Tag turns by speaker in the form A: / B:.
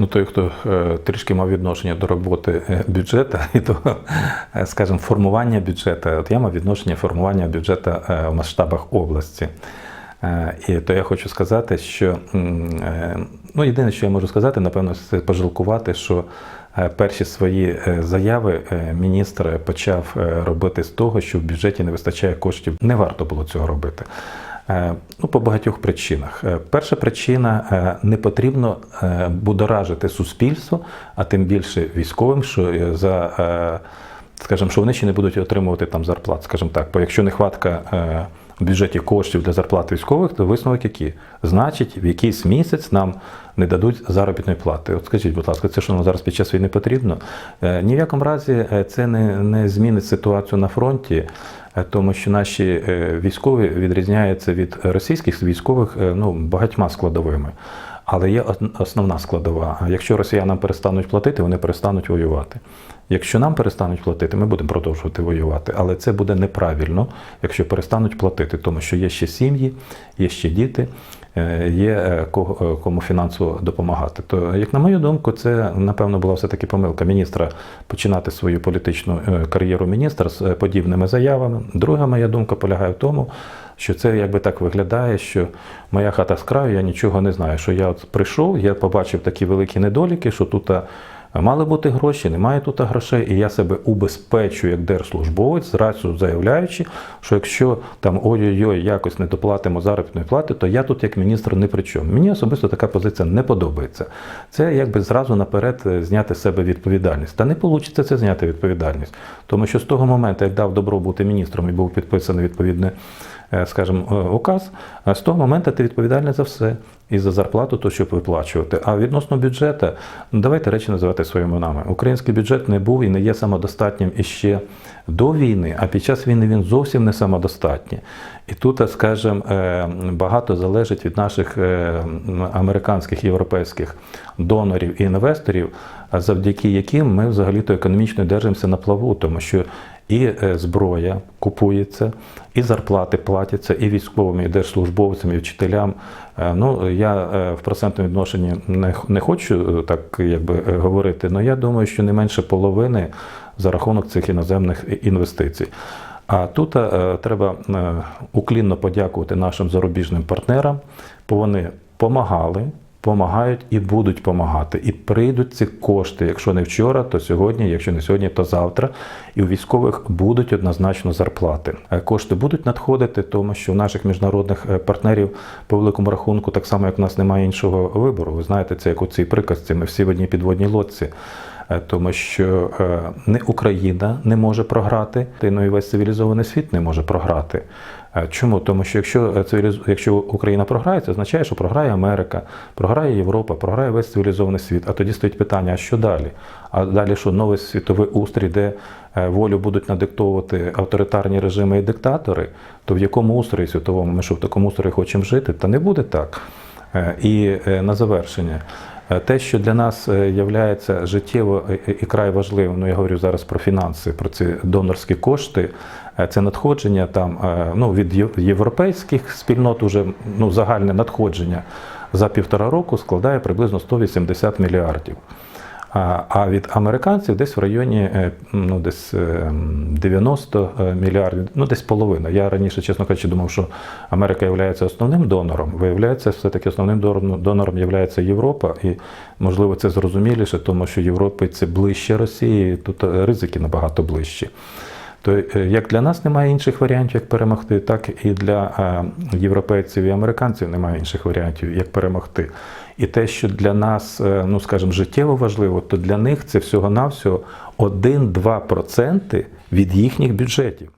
A: Ну, той, хто е, трішки мав відношення до роботи е, бюджету і до, е, скажімо, формування бюджету, от я мав відношення формування бюджету в масштабах області. І то я хочу сказати, що ну, єдине, що я можу сказати, напевно, це пожалкувати, що перші свої заяви міністр почав робити з того, що в бюджеті не вистачає коштів. Не варто було цього робити. Е, Ну, по багатьох причинах. Е, Перша причина е, не потрібно будоражити суспільство, а тим більше військовим, що за скажімо, що вони ще не будуть отримувати там зарплат. Скажімо так, бо якщо нехватка в бюджеті коштів для зарплат військових, то висновок який? Значить, в якийсь місяць нам не дадуть заробітної плати. От скажіть, будь ласка, це що нам зараз під час війни потрібно? Е, Ні в якому разі е, це не, не змінить ситуацію на фронті. Е, Тому що наші військові відрізняються від російських військових ну, багатьма складовими. Але є основна складова. Якщо росіянам перестануть платити, вони перестануть воювати. Якщо нам перестануть платити, ми будемо продовжувати воювати. Але це буде неправильно, якщо перестануть платити, тому що є ще сім'ї, є ще діти, е, є е, е, кому фінансово допомагати. То, як на мою думку, це напевно була все-таки помилка міністра починати свою політичну кар'єру міністра з подібними заявами. Друга моя думка полягає в тому, що це якби так виглядає, що моя хата з краю, я нічого не знаю. Що я от прийшов, я побачив такі великі недоліки, що тут мали бути гроші, немає тут грошей, і я себе убезпечую як держслужбовець, зразу заявляючи, що якщо там ой-ой-ой, якось не доплатимо заробітної плати, то я тут як міністр не при чому. Мені особисто така позиція не подобається. Це якби зразу наперед е, зняти з себе відповідальність. Та не вийде це зняти відповідальність. Тому що з того моменту, як дав добро бути міністром і був підписаний відповідне е, е, указ, з того моменту ти відповідальний за все. І за зарплату, то щоб виплачувати. А відносно бюджету, давайте речі називати своїми іменами. Український бюджет не був і не є самодостатнім іще до війни, а під час війни він зовсім не самодостатній. І тут, скажімо, е, багато залежить від наших е, американських європейських донорів і інвесторів, завдяки яким ми взагалі-то економічно держимося на плаву, тому що і е, зброя купується, і зарплати платяться, і військовим, і держслужбовцям, і вчителям. Е, Ну, я е, в процентному відношенні не, не хочу так якби говорити, але я думаю, що не менше половини за рахунок цих іноземних інвестицій. А тут е, треба е, уклінно подякувати нашим зарубіжним партнерам, бо вони помагали, помагають і будуть помагати. І прийдуть ці кошти, якщо не вчора, то сьогодні, якщо не сьогодні, то завтра. І у військових будуть однозначно зарплати. Е, Кошти будуть надходити, тому що у наших міжнародних е, партнерів по великому рахунку, так само як у нас немає іншого вибору. Ви знаєте, це як у цій приказці, ми всі в одній підводній лодці. Е, Тому що не Україна не може програти, та ну і весь цивілізований світ не може програти. Е, Чому? Тому що якщо е, цивіліз... якщо Україна програє, це означає, що програє Америка, програє Європа, програє весь цивілізований світ. А тоді стоїть питання: а що далі? А далі що новий світовий устрій, де е, волю будуть надиктовувати авторитарні режими і диктатори, то в якому устрої світовому ми що в такому устрої хочемо жити? Та не буде так. І на завершення. Е, Те, що для нас є життєво і- і край важливим, ну я говорю зараз про фінанси, про ці донорські кошти, е, це надходження там е, ну, від європейських спільнот, уже ну, загальне надходження за півтора року складає приблизно 180 мільярдів. А, від американців десь в районі е, ну, десь е, 90 мільярдів, ну десь половина. Я раніше, чесно кажучи, думав, що Америка є основним донором. Виявляється, все-таки основним донором- донором є Європа, і можливо це зрозуміліше, тому що Європі це ближче Росії, тут е, ризики набагато ближчі. То е, як для нас немає інших варіантів, як перемогти, так і для е, європейців і американців немає інших варіантів, як перемогти. І те, що для нас, е, ну скажімо, життєво важливо, то для них це всього-навсього 1-2% від їхніх бюджетів.